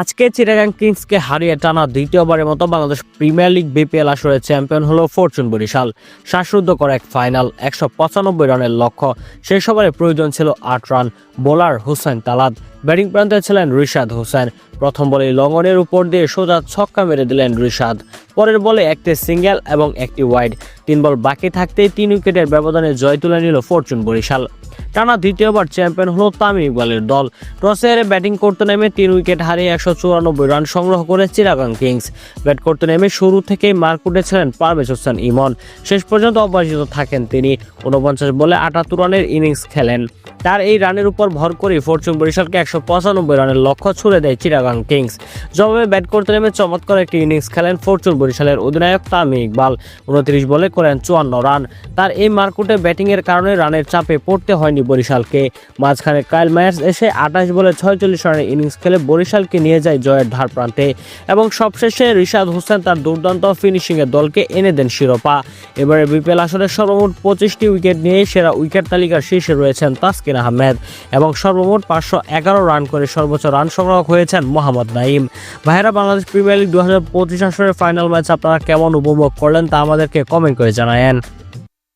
আজকে চিটাগাং কিংসকে হারিয়ে টানা দ্বিতীয়বারের মতো বাংলাদেশ প্রিমিয়ার লিগ বিপিএল আসরে চ্যাম্পিয়ন হলো ফরচুন বরিশাল। শ্বাসরুদ্ধকর এক ফাইনাল, একশো পঁচানব্বই রানের লক্ষ্য। শেষ ওভারে প্রয়োজন ছিল আট run, bowler Hossain Talat, batting প্রান্তে ছিলেন রিশাদ হোসেন। প্রথম বলে লঙ্গনের উপর দিয়ে সোজা ছক্কা মেরে দিলেন রিশাদ। পরের বলে একটি সিঙ্গেল এবং একটি ওয়াইড। তিন বল বাকি থাকতেই তিন উইকেটের ব্যবধানে জয় তুলে নিল ফরচুন বরিশাল। টানা দ্বিতীয়বার চ্যাম্পিয়ন হলো তামিম ইকবালের দল। টসে ব্যাটিং করতে নেমে তিন উইকেট হারিয়ে একশো চুরানব্বই রান সংগ্রহ করে চিরাগাং কিংস। ব্যাট করতে নেমে শুরু থেকেই মার্ক উঠেছিলেন পারভেজ হোসেন ইমন। শেষ পর্যন্ত অপরাজিত থাকেন তিনি। উনপঞ্চাশ বলে আটাত্তর রানের ইনিংস খেলেন। তার এই রানের উপর ভর করে ফরচুন বরিশালকে একশো পঁচানব্বই রানের লক্ষ্য ছুড়ে দেয় চিরাগাং কিংস। জবাবে ব্যাট করতে নেমে চমৎকার একটি ইনিংস খেলেন ফরচুন বরিশালের অধিনায়ক তামিম ইকবাল। উনত্রিশ বলে করেন চুয়ান্ন রান। তার এই মার্কুটে ব্যাটিংয়ের কারণে রানের চাপে পড়তে হয়নি বরিশালকে। মাঝখানে কাইল মায়ার্স এসে আঠাশ বলে ছয়চল্লিশ রানের ইনিংস খেলে বরিশালকে নিয়ে যায় জয়ের ধার প্রান্তে এবং সবশেষে রিশাদ হোসেন তার দুর্দান্ত ফিনিশিংয়ে দলকে এনে দেন শিরোপা। এবারে বিপিএল আসলে সর্বমোট পঁচিশটি উইকেট নিয়ে সেরা উইকেট তালিকার শীর্ষে রয়েছেন তাসকিন আহমেদ এবং সর্বমোট পাঁচশো এগারো রান করে সর্বোচ্চ রান সংগ্রহ হয়েছেন মোহাম্মদ নাইম ভাইরা বাংলাদেশ প্রিমিয়ার লিগ দু হাজার পঁচিশ আসরের ফাইনাল ম্যাচ আপনারা কেমন উপভোগ করলেন তা আমাদেরকে কমেন্ট করে জানায়েন।